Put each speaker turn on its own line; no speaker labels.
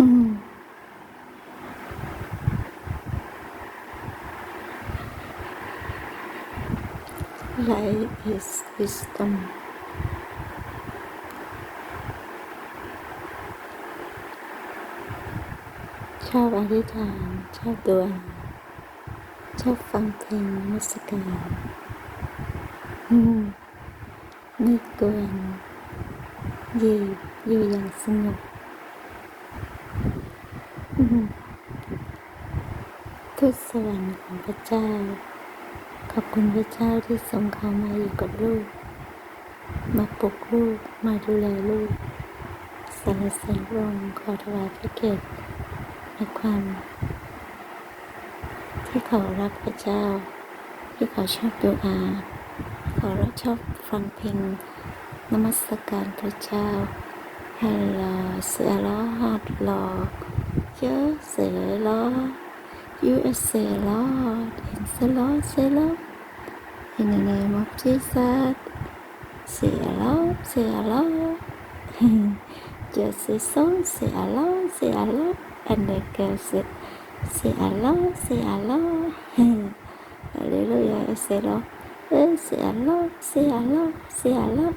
Life is wisdom ชอบอธิษฐาน ชอบดวงชอบฟังเพลงมัสการอืมไม่กวนอยู่อยู่อย่างสงบ ทูตสวรรค์ของพระเจ้า ขอบคุณพระเจ้าที่ทรงเขามาอยู่กับลูก มาปลุกลูก มาดูแลลูกสรรเสริญพรงขอถวายพระเกียรติในความ ที่เขารักพระเจ้า ที่เขาชอบดูอาเขารักชอบฟังเพลงนมัสการพระเจ้าฮัลโหล เสียล้อฮัดลอเยอะเสียล้อ You are say Lord and say Lord say Lord in the name of Jesus say Lord say Lord just say so say Lord say Lord and the girl say say Lord say Lord Hallelujah say Lord say Lord say Lord say Lord